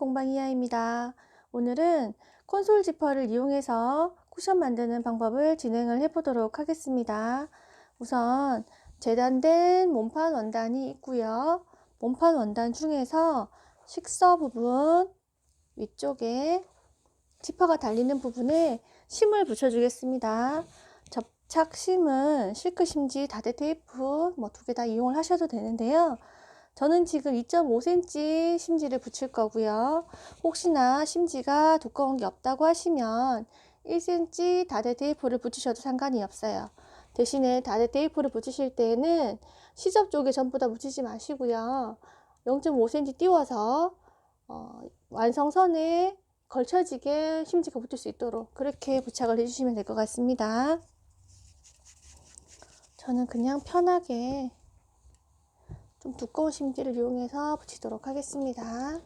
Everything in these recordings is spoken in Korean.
공방이야입니다. 오늘은 콘솔 지퍼를 이용해서 쿠션 만드는 방법을 진행을 해보도록 하겠습니다. 우선 재단된 몸판 원단이 있고요. 몸판 원단 중에서 식서 부분 위쪽에 지퍼가 달리는 부분에 심을 붙여주겠습니다. 접착 심은 실크 심지, 다대 테이프 뭐 두 개 다 이용을 하셔도 되는데요. 저는 지금 2.5cm 심지를 붙일 거고요. 혹시나 심지가 두꺼운 게 없다고 하시면 1cm 다대 테이프를 붙이셔도 상관이 없어요. 대신에 다대 테이프를 붙이실 때는 시접 쪽에 전부 다 붙이지 마시고요. 0.5cm 띄워서 어, 완성선에 걸쳐지게 심지가 붙을 수 있도록 그렇게 부착을 해주시면 될 것 같습니다. 저는 그냥 편하게 좀 두꺼운 심지를 이용해서 붙이도록 하겠습니다.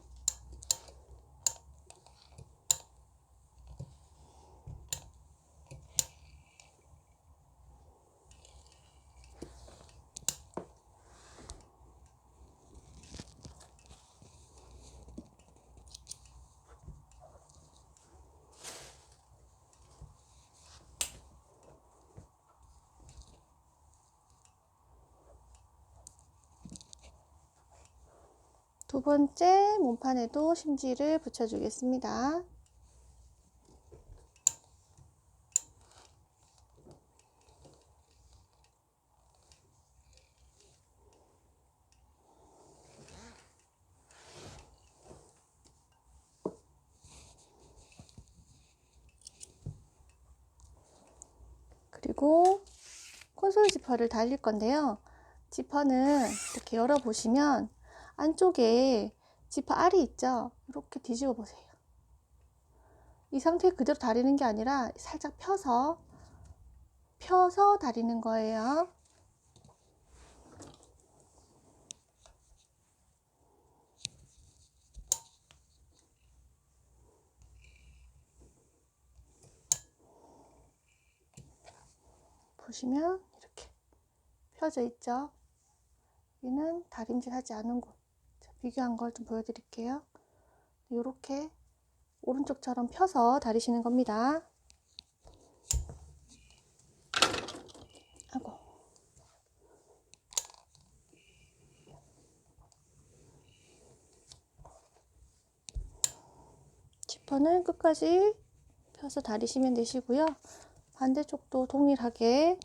두 번째 몸판에도 심지를 붙여주겠습니다. 그리고 콘솔 지퍼를 달릴 건데요. 지퍼는 이렇게 열어보시면 안쪽에 지퍼 알이 있죠? 이렇게 뒤집어 보세요. 이 상태 그대로 다리는 게 아니라 살짝 펴서 펴서 다리는 거예요. 보시면 이렇게 펴져 있죠? 여기는 다림질 하지 않은 곳. 자, 비교한 걸 좀 보여드릴게요. 이렇게 오른쪽처럼 펴서 다리시는 겁니다. 하고 지퍼는 끝까지 펴서 다리시면 되시고요. 반대쪽도 동일하게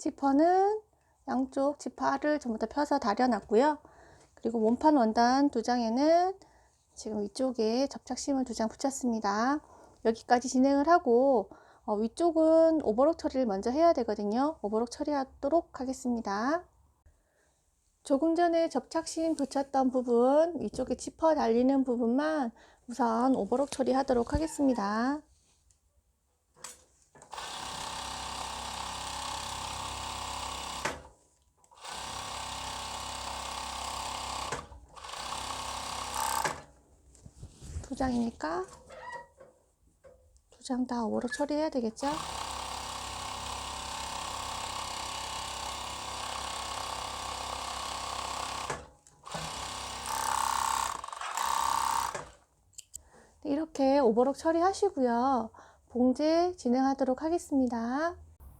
지퍼는 양쪽 지퍼를 전부 다 펴서 다려놨고요. 그리고 몸판 원단 두 장에는 지금 위쪽에 접착심을 두 장 붙였습니다. 여기까지 진행을 하고 어, 위쪽은 오버록 처리를 먼저 해야 되거든요. 오버록 처리하도록 하겠습니다. 조금 전에 접착심 붙였던 부분, 위쪽에 지퍼 달리는 부분만 우선 오버록 처리하도록 하겠습니다. 두 장이니까 두 장 다 오버록 처리해야 되겠죠? 이렇게 오버록 처리하시고요. 봉제 진행하도록 하겠습니다.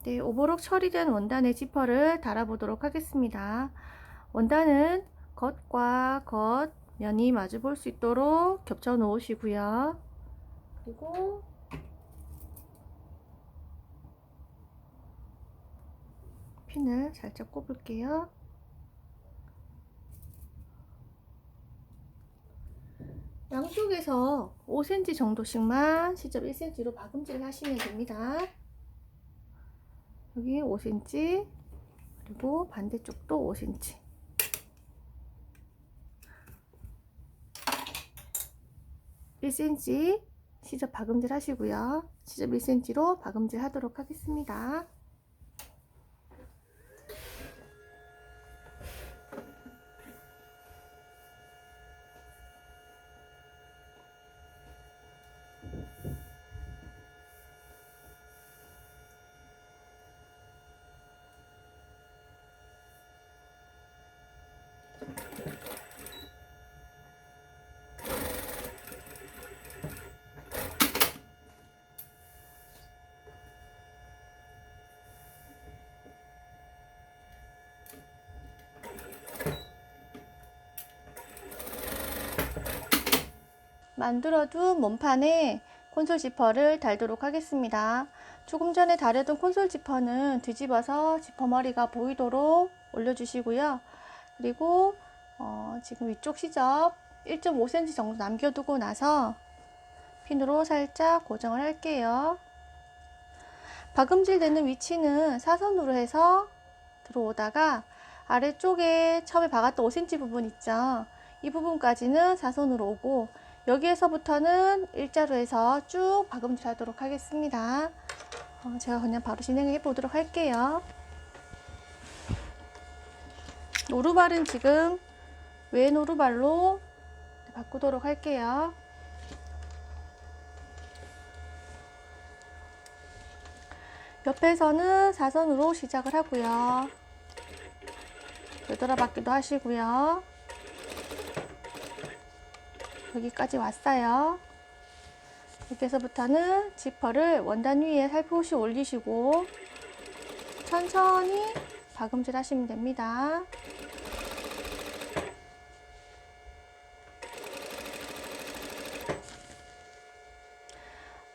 네, 오버록 처리된 원단의 지퍼를 달아보도록 하겠습니다. 원단은 겉과 겉 면이 마주 볼 수 있도록 겹쳐 놓으시고요. 그리고 핀을 살짝 꼽을게요. 양쪽에서 5cm 정도씩만 시접 1cm로 박음질을 하시면 됩니다. 여기 5cm 그리고 반대쪽도 5cm 1cm 시접 박음질 하시고요. 시접 1cm로 박음질 하도록 하겠습니다. 만들어둔 몸판에 콘솔 지퍼를 달도록 하겠습니다. 조금 전에 다려둔 콘솔 지퍼는 뒤집어서 지퍼 머리가 보이도록 올려주시고요. 그리고 어, 지금 위쪽 시접 1.5cm 정도 남겨두고 나서 핀으로 살짝 고정을 할게요. 박음질 되는 위치는 사선으로 해서 들어오다가 아래쪽에 처음에 박았던 5cm 부분 있죠. 이 부분까지는 사선으로 오고 여기에서부터는 일자로 해서 쭉 박음질 하도록 하겠습니다. 어, 제가 그냥 바로 진행해 보도록 할게요. 오르발은 지금 왼 오르발로 바꾸도록 할게요. 옆에서는 사선으로 시작을 하고요. 되돌아받기도 하시고요. 여기까지 왔어요. 여기서부터는 지퍼를 원단 위에 살포시 올리시고 천천히 박음질 하시면 됩니다.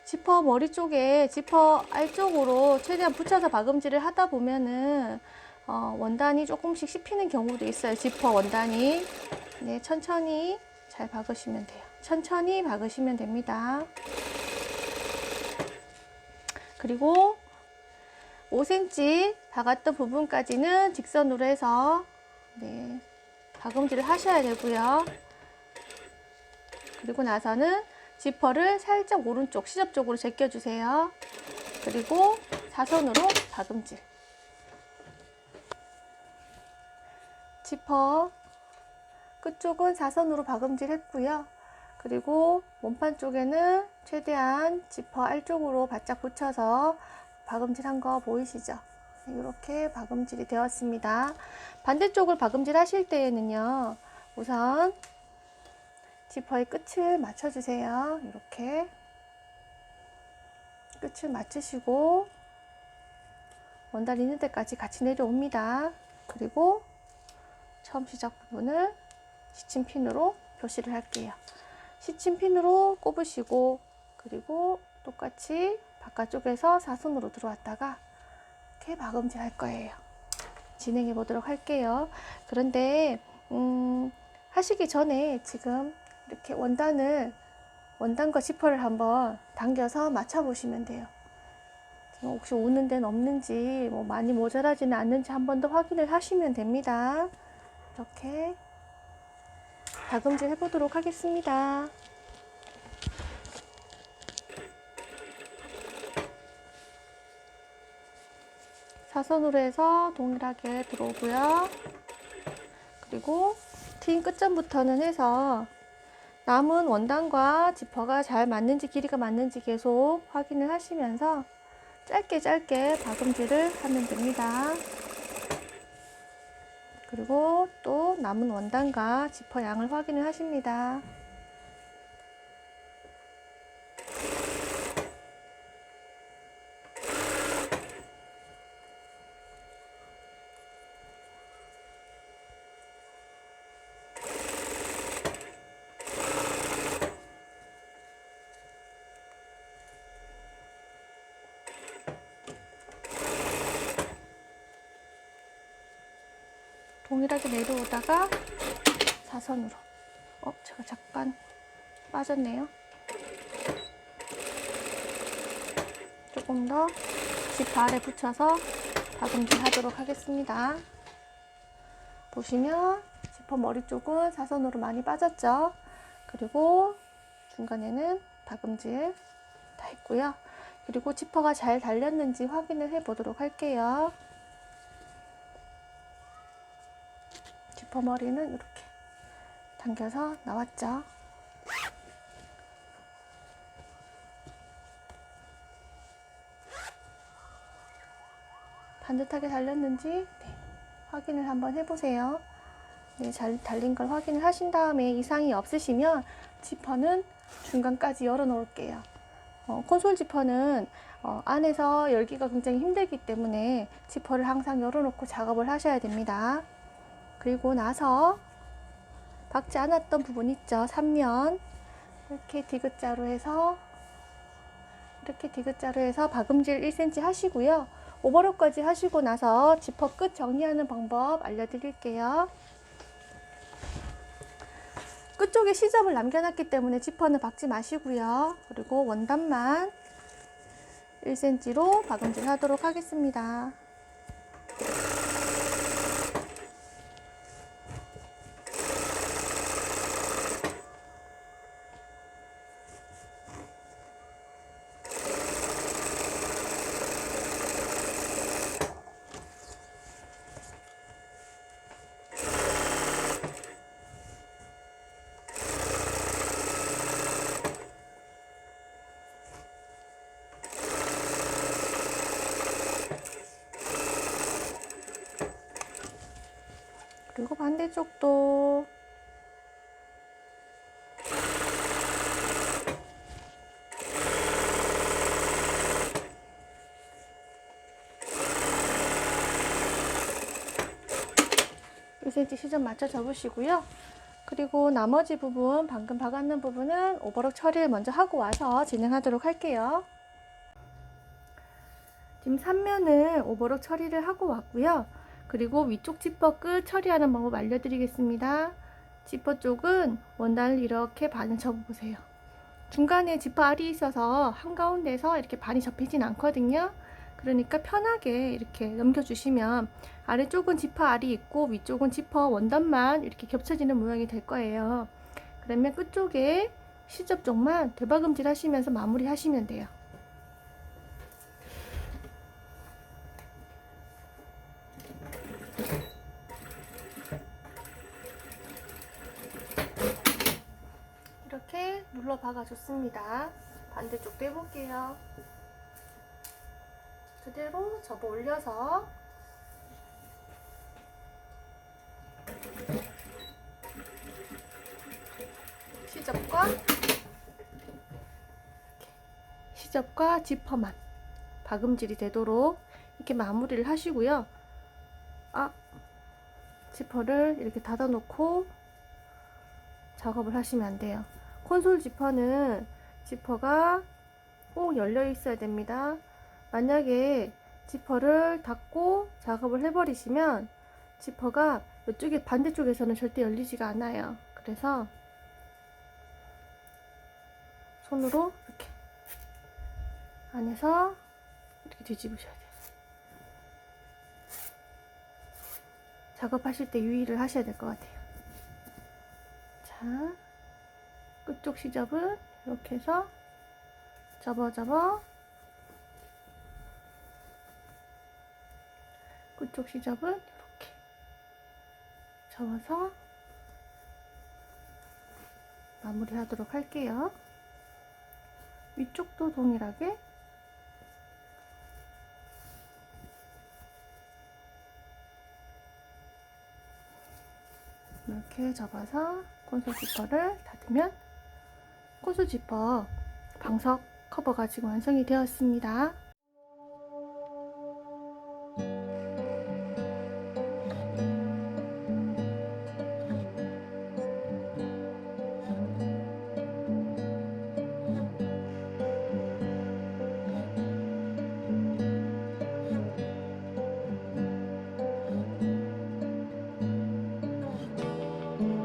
지퍼 머리 쪽에 지퍼 알 쪽으로 최대한 붙여서 박음질을 하다 보면은 어, 원단이 조금씩 씹히는 경우도 있어요. 지퍼 원단이. 네, 천천히 잘 박으시면 돼요. 천천히 박으시면 됩니다. 그리고 5cm 박았던 부분까지는 직선으로 해서 네, 박음질을 하셔야 되고요. 그리고 나서는 지퍼를 살짝 오른쪽 시접 쪽으로 제껴주세요. 그리고 사선으로 박음질. 지퍼 끝쪽은 사선으로 박음질 했고요. 그리고 몸판 쪽에는 최대한 지퍼 알쪽으로 바짝 붙여서 박음질 한 거 보이시죠? 이렇게 박음질이 되었습니다. 반대쪽을 박음질 하실 때에는요, 우선 지퍼의 끝을 맞춰주세요. 이렇게 끝을 맞추시고 원단 있는 데까지 같이 내려옵니다. 그리고 처음 시작 부분을 시침핀으로 표시를 할게요. 시침핀으로 꼽으시고 그리고 똑같이 바깥쪽에서 사선으로 들어왔다가 이렇게 박음질 할 거예요. 진행해 보도록 할게요. 그런데 음, 하시기 전에 지금 이렇게 원단을 원단과 지퍼를 한번 당겨서 맞춰 보시면 돼요. 혹시 오는 데는 없는지 뭐 많이 모자라지는 않는지 한 번 더 확인을 하시면 됩니다. 이렇게 박음질 해보도록 하겠습니다. 사선으로 해서 동일하게 들어오고요. 그리고 틴 끝점부터는 해서 남은 원단과 지퍼가 잘 맞는지 길이가 맞는지 계속 확인을 하시면서 짧게 짧게 박음질을 하면 됩니다. 그리고 또 남은 원단과 지퍼 양을 확인을 하십니다. 동일하게 내려오다가 사선으로. 어 제가 잠깐 빠졌네요. 조금 더 지퍼 아래 붙여서 박음질 하도록 하겠습니다. 보시면 지퍼 머리 쪽은 사선으로 많이 빠졌죠? 그리고 중간에는 박음질 다 했고요. 그리고 지퍼가 잘 달렸는지 확인을 해 보도록 할게요 지퍼 머리는 이렇게 당겨서 나왔죠. 반듯하게 달렸는지 네, 확인을 한번 해보세요. 네, 잘 달린 걸 확인을 하신 다음에 이상이 없으시면 지퍼는 중간까지 열어 놓을게요. 어, 콘솔 지퍼는 어, 안에서 열기가 굉장히 힘들기 때문에 지퍼를 항상 열어놓고 작업을 하셔야 됩니다. 그리고 나서 박지 않았던 부분 있죠. 3면 이렇게 디귿자로 해서 이렇게 디귿자로 해서 박음질 1cm 하시고요. 오버로까지 하시고 나서 지퍼 끝 정리하는 방법 알려드릴게요. 끝쪽에 시접을 남겨놨기 때문에 지퍼는 박지 마시고요. 그리고 원단만 1cm로 박음질 하도록 하겠습니다. 그리고 반대쪽도 이 c m 시점 맞춰 접으시고요. 그리고 나머지 부분, 방금 박았는 부분은 오버럭 처리를 먼저 하고 와서 진행하도록 할게요. 지금 3면을 오버럭 처리를 하고 왔고요. 그리고 위쪽 지퍼 끝 처리하는 방법 알려드리겠습니다. 지퍼 쪽은 원단을 이렇게 반을 접어보세요. 중간에 지퍼 알이 있어서 한가운데서 이렇게 반이 접히진 않거든요. 그러니까 편하게 이렇게 넘겨주시면 아래쪽은 지퍼 알이 있고 위쪽은 지퍼 원단만 이렇게 겹쳐지는 모양이 될 거예요. 그러면 끝쪽에 시접 쪽만 대박음질 하시면서 마무리 하시면 돼요. 이렇게 눌러 박아 줬습니다. 반대쪽도 해볼게요. 그대로 접어 올려서 시접과 시접과 지퍼만 박음질이 되도록 이렇게 마무리를 하시고요. 아, 지퍼를 이렇게 닫아놓고 작업을 하시면 안 돼요. 콘솔 지퍼는 지퍼가 꼭 열려 있어야 됩니다. 만약에 지퍼를 닫고 작업을 해버리시면 지퍼가 이쪽에 반대쪽에서는 절대 열리지가 않아요. 그래서 손으로 이렇게 안에서 이렇게 뒤집으셔야 돼요. 작업하실 때 유의를 하셔야 될 것 같아요. 자, 끝쪽 시접은 이렇게 해서 접어 접어 끝쪽 시접은 이렇게 접어서 마무리 하도록 할게요. 위쪽도 동일하게 이렇게 접어서 콘솔 지퍼를 닫으면 콘솔 지퍼 방석 커버가 지금 완성이 되었습니다.